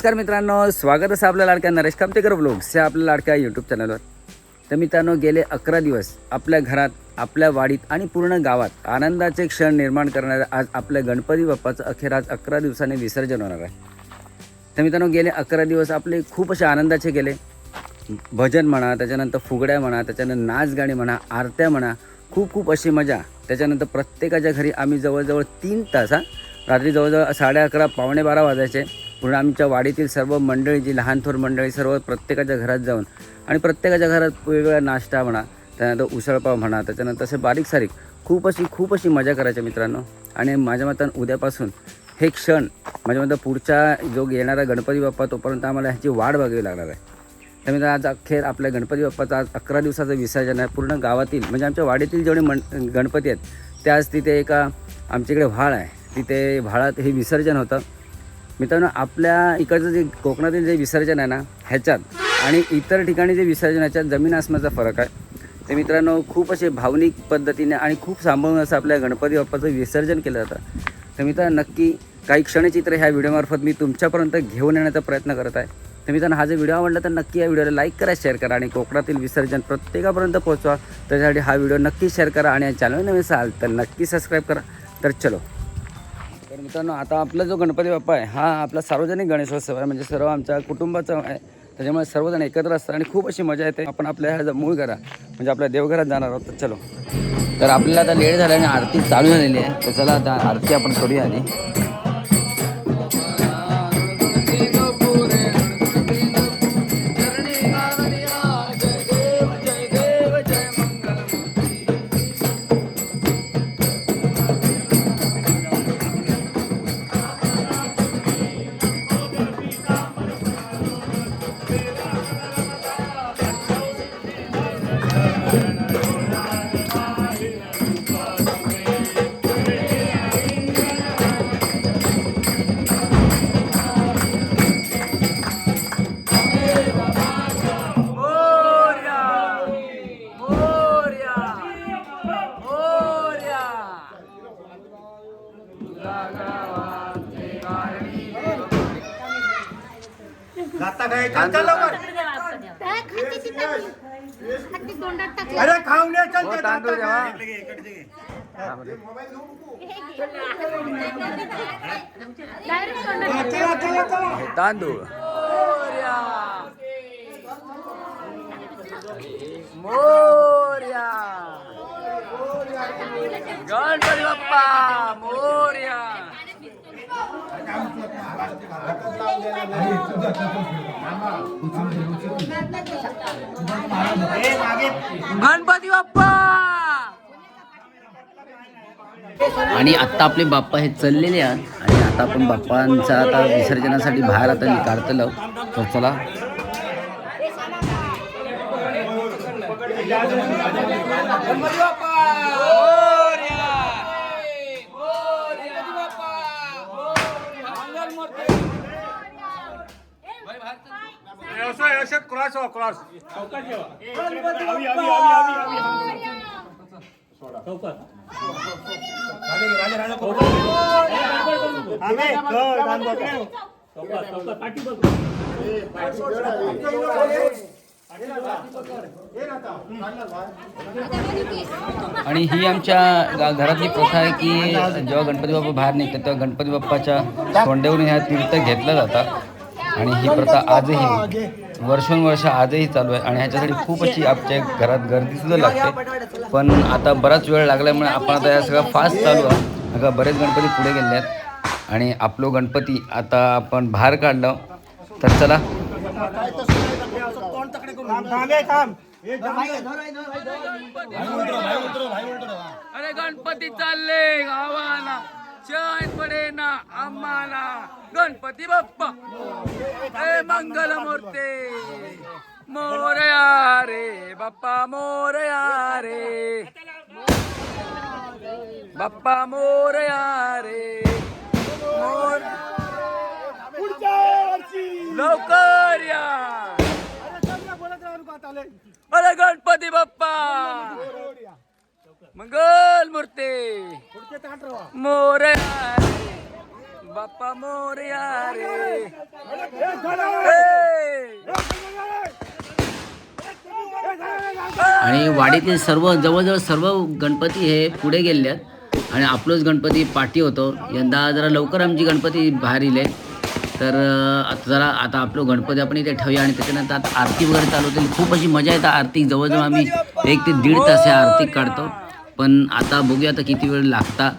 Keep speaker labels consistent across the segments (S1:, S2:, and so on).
S1: नमस्कार मित्रांनो स्वागत असं आपल्या लाडक्या नरेश कामतेकर ब्लॉग्स या आपल्या लाडक्या यूट्यूब चॅनलवर तर मित्रांनो गेले अकरा दिवस आपल्या घरात आपल्या वाडीत आणि पूर्ण गावात आनंदाचे क्षण निर्माण करणाऱ्या आज आपल्या गणपती बाप्पाचं अखेर आज अकरा दिवसाने विसर्जन होणार आहे. तर मित्रांनो गेले अकरा दिवस आपले खूप असे आनंदाचे गेले. भजन म्हणा त्याच्यानंतर फुगड्या म्हणा त्याच्यानंतर नाच गाणी म्हणा आरत्या म्हणा खूप खूप अशी मजा. त्याच्यानंतर प्रत्येकाच्या घरी आम्ही जवळजवळ तीन तास रात्री जवळजवळ साडे अकरा पावणे बारा वाजायचे. पूर्ण आमच्या वाडीतील सर्व मंडळी जी लहान थोर मंडळी सर्व प्रत्येकाच्या घरात जाऊन आणि प्रत्येकाच्या घरात वेगवेगळा नाश्ता म्हणा त्यानंतर उसळपाव म्हणा त्याच्यानंतर असे बारीक सारीक खूप अशी खूप अशी मजा करायच्या मित्रांनो. आणि माझ्या मतानं उद्यापासून हे क्षण माझ्या मतं पुढचा जो येणारा गणपती बाप्पा तोपर्यंत आम्हाला ह्याची वाढ बघावी लागणार आहे. त्यामुळे आज अखेर आपल्या गणपती बाप्पाचं आज अकरा दिवसाचं विसर्जन आहे. पूर्ण गावातील म्हणजे आमच्या वाडीतील जेवढे मन गणपती आहेत त्याच तिथे एका आमच्याकडे व्हाळ आहे. तिथे व्हाळात हे विसर्जन होतं. मित्रांनो आपल्या इकडचं जे कोकणातील जे विसर्जन आहे ना ह्याच्यात आणि इतर ठिकाणी जे विसर्जन ह्याच्यात जमीन आसमाचा फरक आहे. ते मित्रांनो खूप असे भावनिक पद्धतीने आणि खूप सांभाळून असं आपल्या गणपती बाप्पाचं विसर्जन केलं जातं. तर मित्रांनो नक्की काही क्षणचित्र ह्या व्हिडिओमार्फत मी तुमच्यापर्यंत घेऊन येण्याचा प्रयत्न करत आहे. तर मित्रांनो हा जर व्हिडिओ आवडला तर नक्की या व्हिडिओला लाईक करा शेअर करा आणि कोकणातील विसर्जन प्रत्येकापर्यंत पोहोचवा. त्याच्यासाठी हा व्हिडिओ नक्की शेअर करा आणि चॅनल नवीन असाल तर नक्की सबस्क्राईब करा. तर चलो. तर मित्रांनो आता आपला जो गणपती बाप्पा आहे हा आपला सार्वजनिक गणेशोत्सव आहे. म्हणजे सर्व आमच्या कुटुंबाचा आहे. त्याच्यामुळे सर्वजण एकत्र असतात आणि खूप अशी मजा येते. आपण आपल्या ह्या मूळ घरा म्हणजे आपल्या देवघरात जाणार आहोत. चलो. तर आपल्याला आता लेट झाल्याने आणि आरती चालू झालेली आहे. तर चला आता आरती आपण करूया आधी.
S2: काय चल लवकर. अरे खाऊन ये चल
S1: हो, तांदूळ.
S2: काय? चला चला चला
S1: तांदूळ मोर्या गणपती बाप्पा गणपती बाप्पा! आणि आता आपले बाप्पा हे चाललेले आहेत. आणि आता आपण बाप्पांचा आता विसर्जनासाठी बाहेर आता काढतलो तर चला.
S2: असं क्रॉस हो क्रॉस आम्ही हो, दान बघ.
S1: आणि ही आमच्या गा- घरातली प्रथा आहे की जेव्हा गणपती बाप्पा बाहेर निघतात तेव्हा गणपती बाप्पाच्या सोंडेवरून ह्या तीर्थ घेतलं जातात. आणि ही प्रथा आजही वर्षोनवर्ष आजही चालू आहे. आणि ह्याच्यासाठी खूप अशी आमच्या घरात गर्दी सुद्धा लागते. पण आता बराच वेळ लागल्यामुळे आपण आता या सगळं फास्ट चालू आहे सगळं बरेच गणपती पुढे गेले आहेत. आणि आपलो गणपती आता आपण बाहेर काढलं. तर चला. अरे गणपती चालले गावाला. चैन पडे ना आम्हाला. गणपती बाप्पा. हे मंगल मूर्ती मोरया रे बाप्पा मोरया रे. बाप्पा मोरया रे. मोर लवकर या. अरे गणपती बाप्पा.
S2: मंगल मूर्ती. मोरया रे बाप्पा मोरया रे आणि वाडीतील सर्व जवळजवळ सर्व गणपती हे पुढे गेले आहेत. आणि आपलोच गणपती पाठी होतो. यंदा जरा लवकर आमची गणपती बाहेर इले तर आता जरा आता आपलं गणपती आपण इथे ठेवूया. आणि त्याच्यानंतर आता आरती वगैरे चालू होतील. खूप अशी मजा येते आरती. जवळजवळ आम्ही एक ते दीड तास आरती काढतो. पण आता बघूया आता किती वेळ लागता.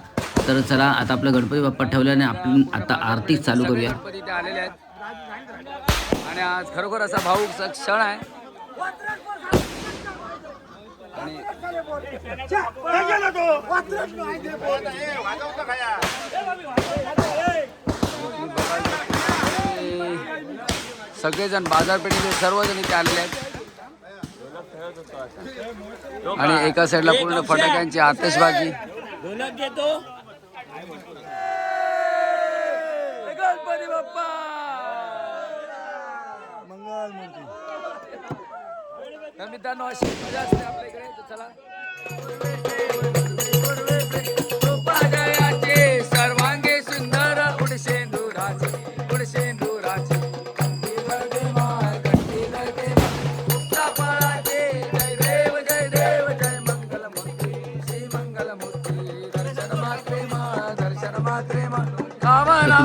S2: तर चला आता आपलं गणपती बाप्पा ठेवल्याने आपण आता आरती चालू करूया. आलेले आहेत आणि आज खरोखर असा भाऊक क्षण आहे. सगळेजण बाजारपेठेचे सर्वजण इथे आलेले आहेत. आणि एका साईडला पूर्ण फटाक्यांची आतषबाजी गणपती बाप्पा! तर मित्रांनो अशी मजा असते आपल्या इकडे. तर चला.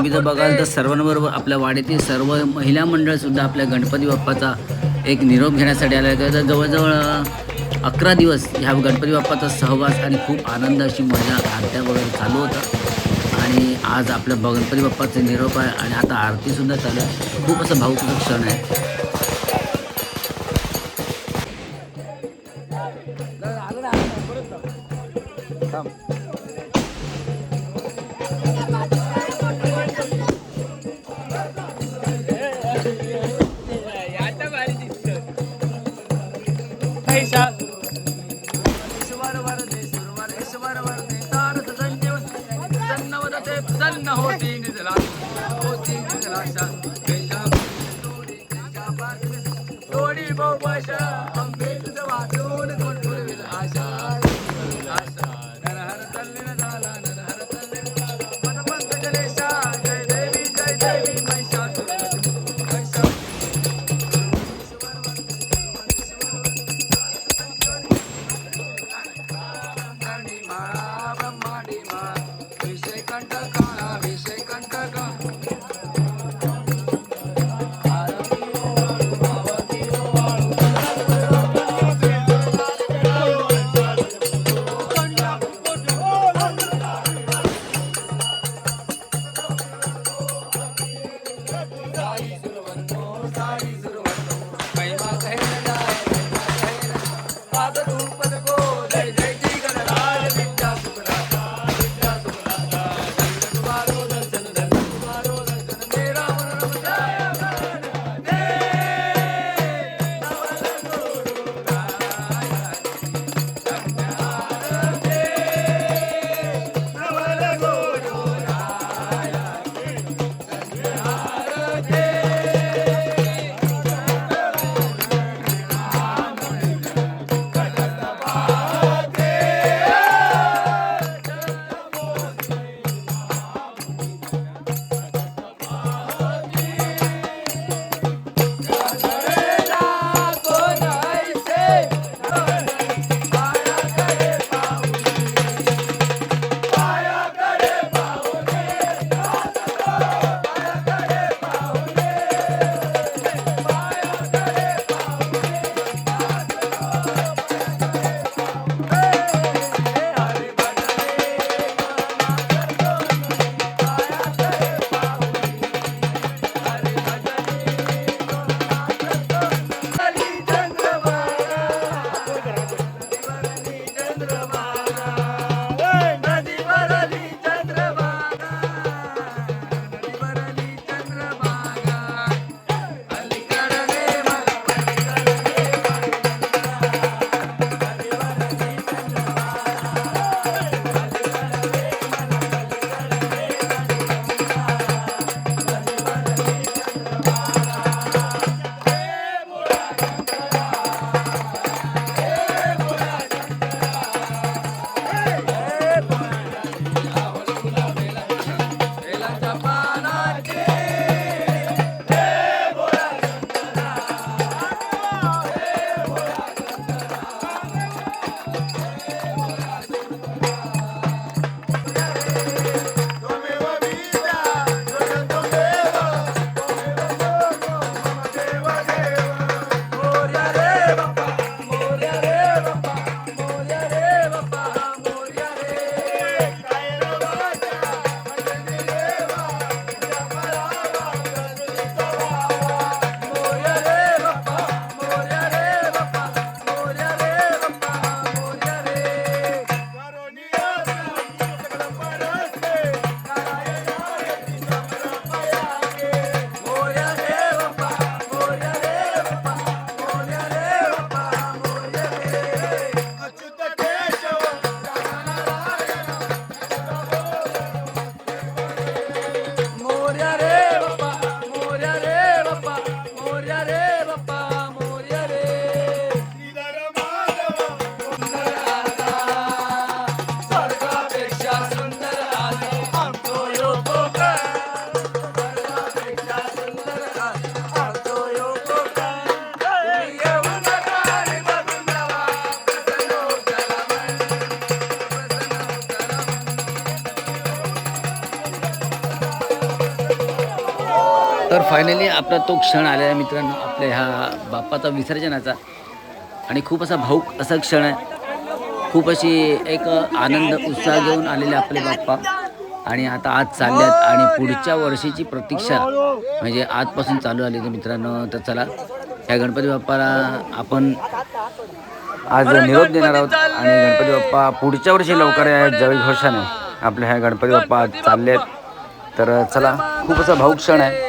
S2: तुम्ही जर बघाल तर सर्वांबरोबर आपल्या वाडीतील सर्व महिला मंडळसुद्धा आपल्या गणपती बाप्पाचा एक निरोप घेण्यासाठी आला तर जवळजवळ अकरा दिवस ह्या गणपती बाप्पाचा सहवास आणि खूप आनंद अशी मजा आरत्या वगैरे चालू होता. आणि आज आपल्या गणपती बाप्पाचे निरोप आहे आणि आता आरतीसुद्धा चालू आहे. खूप असं भाऊक क्षण आहे. अन्न होती ರೂಪದ ಗೋ तर फायनली आपला तो क्षण आलेला आहे मित्रांनो आपल्या ह्या बाप्पाचा विसर्जनाचा. आणि खूप असा भाऊक असा क्षण आहे. खूप अशी एक आनंद उत्साह घेऊन आलेले आपले बाप्पा. आणि आता आज चालल्यात आणि पुढच्या वर्षीची प्रतीक्षा म्हणजे आजपासून चालू आली तर मित्रांनो. तर चला ह्या गणपती बाप्पाला आपण आज निरोप देणार आहोत. आणि गणपती बाप्पा पुढच्या वर्षी लवकर या जय घोषाने आपल्या ह्या गणपती बाप्पा आज चालले आहेत तर चला खूप असा भाऊक क्षण आहे.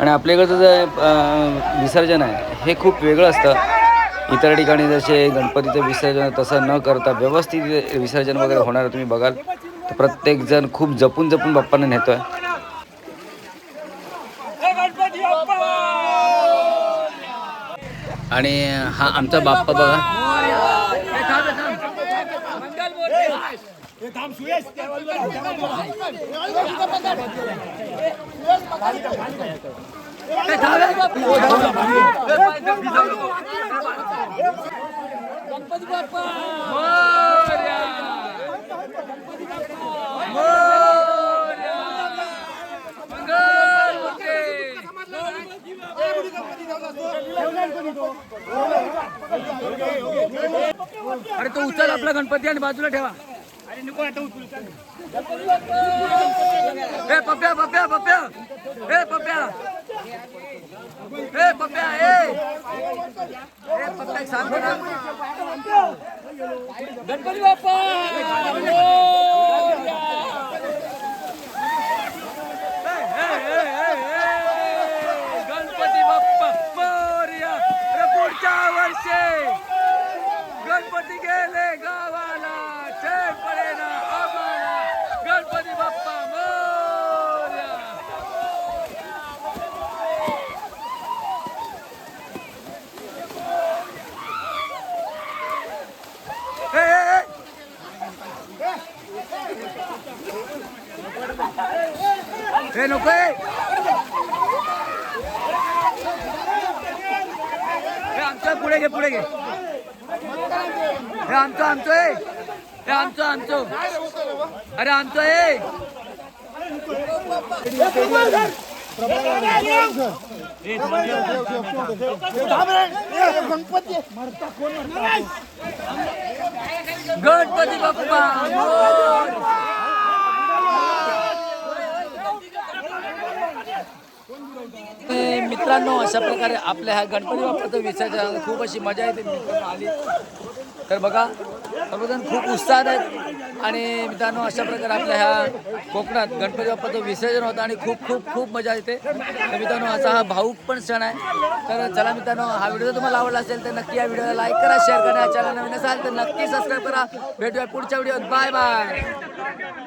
S2: आणि आपल्याकडचं जे विसर्जन आहे हे खूप वेगळं असतं. इतर ठिकाणी जसे गणपतीचं विसर्जन तसं न करता व्यवस्थित विसर्जन वगैरे होणार तुम्ही बघाल. तर प्रत्येकजण खूप जपून जपून बाप्पांना आहे आणि हा आमचा बाप्पा बघा. अरे तो उचल आपला गणपती आणि बाजूला ठेवा. Ei, papel, papel, papel! Ei, papel! Ei, papel, ei! Ei, papel, sabe na. Ganpati Bappa! पुढे घे पुढे घे. हे आमचं आमचं आहे हे आमचं आमचं. अरे आमचं आहे गणपती बाप्पा मोर. ए, मित्रांनो अशा प्रकारे आपल्या ह्या गणपती बाप्पाचं विसर्जन खूप अशी मजा येते. मित्रांनो आली. तर बघा सर्वजण खूप उत्साहात आहेत. आणि मित्रांनो अशा प्रकारे आपल्या ह्या कोकणात गणपती बाप्पाचं विसर्जन होतं आणि खूप खूप खूप मजा येते. तर मित्रांनो असा हा भाऊक पण सण आहे. तर चला मित्रांनो हा व्हिडिओ जर तुम्हाला आवडला असेल तर नक्की या व्हिडिओला लाईक करा शेअर करा. चॅनल नवीन असाल तर नक्की सबस्क्राईब करा. भेटूया पुढच्या व्हिडिओत. Bye bye.